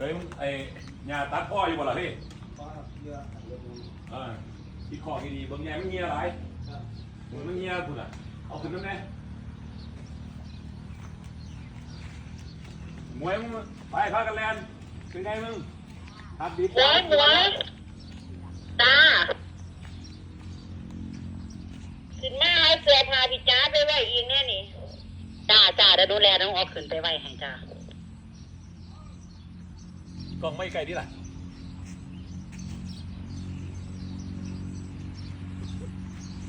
เฮ้ยมึงไอ้ยาตัดพ่ออยู่บ่ล่ะเฮ้ยก็เรือเรือดูอ่าที่คอดีๆเบิ่งแย่ไม่เงี้ยอะไรครับเหมือนไม่เงี้ยคุณอะ เอาขึ้นนั่นแน่มวยมึงไปพากันแลนเป็นไงมึงหัดดีหัวหัวตาขึ้นมาเอาเสื้อผ้าพี่จ้าไปไว้อีกแน่นี่จ้าจ้าเดี๋ยวดูแลน้องออกขึ้นไปไว้ให้จ้า กล้องไม่ไกลดิล่ะ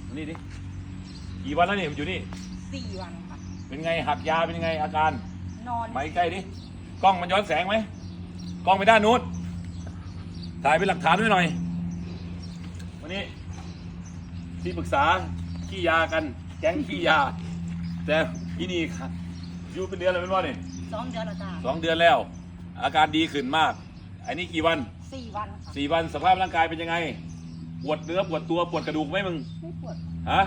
มานี่ดิกี่วันแล้วเนี่ยมันอยู่นี่สี่วันค่ะ เป็นไงหักยาเป็นยังไงอาการนอนไม่ใกล้ดิกล้องมันย้อนแสงไหมกล้องไปด้านนู้นถ่ายเป็นหลักฐานไว้หน่อย วันนี้ ที่ปรึกษาขี้ยากันแก๊งขี้ยา แต่ที่นี่ค่ะอยู่เป็นเดือนแล้วเป็นว่าเนี่ยสองเดือนแล้วจ้าสองเดือนแล้ว อาการดีขึ้นมาก อันนี้กี่วันสี่วันค่ะสี่วันสภาพร่างกายเป็นยังไง ปวดเนื้อปวดตัวปวดกระดูกไหมมึง ไม่ปวดฮะ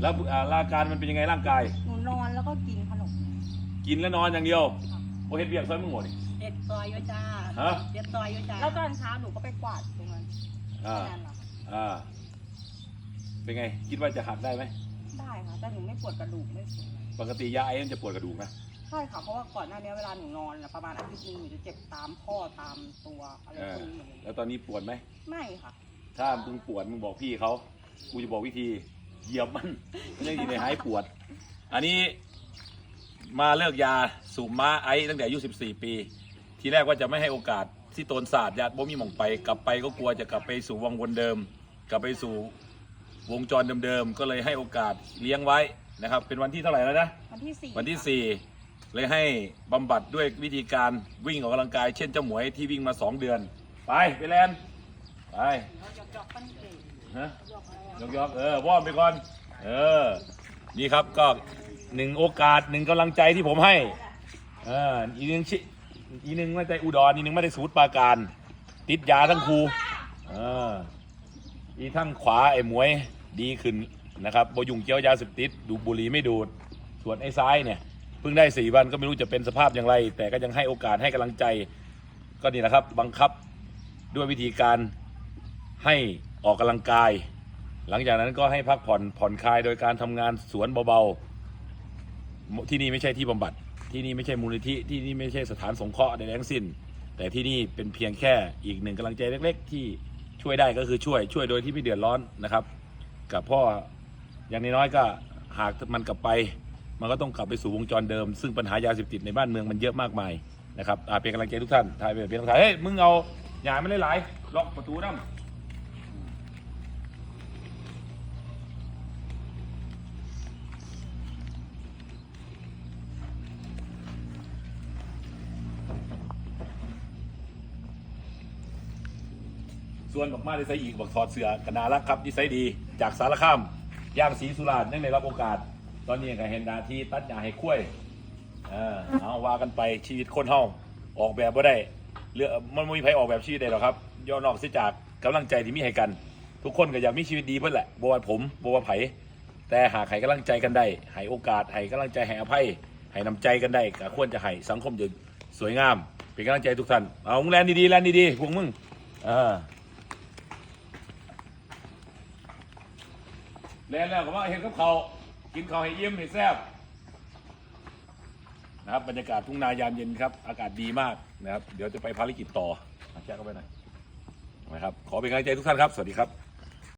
แล้วอ่าร่างกายมันเป็นยังไงร่างกาย หนูนอนแล้วก็กินขนมกินแล้วนอนอย่างเดียวโอเฮ็ดเบียกซอยมึงหมดนี่ เด็ดซอยอยู่จ้าฮะ เด็ดซอยอยู่จ้าแล้วตอนเช้าหนูก็ไปกวาดตรงนั้นอ่า แค่นั้นแหละค่ะอ่า เป็นไง คิดว่าจะหักได้ไหม ได้ค่ะแต่หนูไม่ปวดกระดูกไม่ปวดอะไรปกติยาไอ้มันจะปวดกระดูกนะ ใช่ค่ะเพราะว่าก่อนหน้านี้เวลาหนูนอนน่ะประมาณอาทิตย์หนึงหนูจะเจ็บตามข้อตามตัวอะไรเอพอวกนี้หมดเลยแล้วตอนนี้ปวดไหม ไม่ค่ะ ถ้ามึงปวดมึงบอกพี่เขากูจะบอกวิธีเหยียบมัน มันยังอยู่ในหายปวด อันนี้มาเลิกยาสูบม้าไอซ์ตั้งแต่อายุ14 ปี ทีแรกว่าจะไม่ให้โอกาสที่โตนศาสตร์ญาติบ่มีหม่องไป กลับไปก็กลัวจะกลับไปสู่วังวนเดิม กลับไปสู่วงจรเดิมๆก็เลยให้โอกาสเลี้ยงไว้นะครับ เป็นวันที่เท่าไหร่แล้วนะ วันที่สี่วันที่ค่ะ สี่ เลยให้บำบัดด้วยวิธีการวิ่งออกกำลังกาย เช่นเจ้าหมวยที่วิ่งมาสองเดือน ไปไปแลนไปแล้วยกๆปั้นเกล็ดฮะยกอะไรยกยกเออว่อมไปก่อน เออ นี่ครับก็หนึ่งโอกาสหนึ่งกำลังใจที่ผมให้เอออีกหนึ่งชิอีกหนึ่งไม่ใจอุดรอีกหนึ่งไม่ได้สูตรปราการ ติดยาทั้งครูเอออีกทั้งขวาไอ้หมวยดีขึ้นนะครับบยุ่งเกี่ยวยาเสพติดดูดบุหรี่ไม่ดูด ส่วนไอ้ซ้ายเนี่ย เพิ่งได้สี่วันก็ไม่รู้จะเป็นสภาพอย่างไร แต่ก็ยังให้โอกาสให้กำลังใจ ก็นี่แหละครับ บังคับด้วยวิธีการให้ออกกำลังกาย หลังจากนั้นก็ให้พักผ่อนผ่อนคลายโดยการทำงานสวนเบาๆ ที่นี่ไม่ใช่ที่บำบัด ที่นี่ไม่ใช่มูลนิธิที่นี่ไม่ใช่สถานสงเคราะห์ใดๆทั้งสิ้น แต่ที่นี่เป็นเพียงแค่อีกหนึ่งกำลังใจเล็ก ๆ ที่ช่วยได้ก็คือช่วยช่วยโดยที่ไม่เดือดร้อนนะครับ กับพ่ออย่างน้อยๆก็หากมันกลับไป มันก็ต้องกลับไปสู่วงจรเดิม ซึ่งปัญหายาเสพติดในบ้านเมืองมันเยอะมากมายนะครับอ่าเป็นกำลังใจทุกท่านถ่ายไปเป็นกำลังใจเฮ้ยมึงเอาหยาไม่ได้หลายล็อกประตูน้ำส่วนบอกมาได้ใส่อีกบอกถอดเสือกนารักครับที่ใส่ดี จากสารคามย่างสีสุรานยังได้รับโอกาส ตอนนี้ก็เห็นนาที่ตัดหญ้าให้คุ้ยเออเอาว่ากันไปชีวิตคนเฮาออกแบบบ่ได้เรือมันไม่มีใครออกแบบชีวิตได้หรอกครับย่อนอกเสียจากกำลังใจที่มีให้กัน ทุกคนก็อยากมีชีวิตดีเพื่อแหละบ่ว่าผมบ่ว่าไผแต่หากให้กำลังใจกันได้ให้โอกาสให้กำลังใจให้อภัยให้น้ำใจกันได้ก็ควรจะให้สังคมจะสวยงาม เป็นกำลังใจทุกท่านเอามึงแลนดีๆแลนดีๆพวกมึงเออแล้วแล้วก็ว่าเห็นกับเขา กินข้าวให้เยี่ยมให้แซ่บนะครับบรรยากาศทุ่งนายามเย็นครับ อากาศดีมากนะครับ เดี๋ยวจะไปภารกิจต่ออาแจ้เข้าไปหน่อยนะครับ ขอเป็นกำลังใจทุกท่านครับ สวัสดีครับ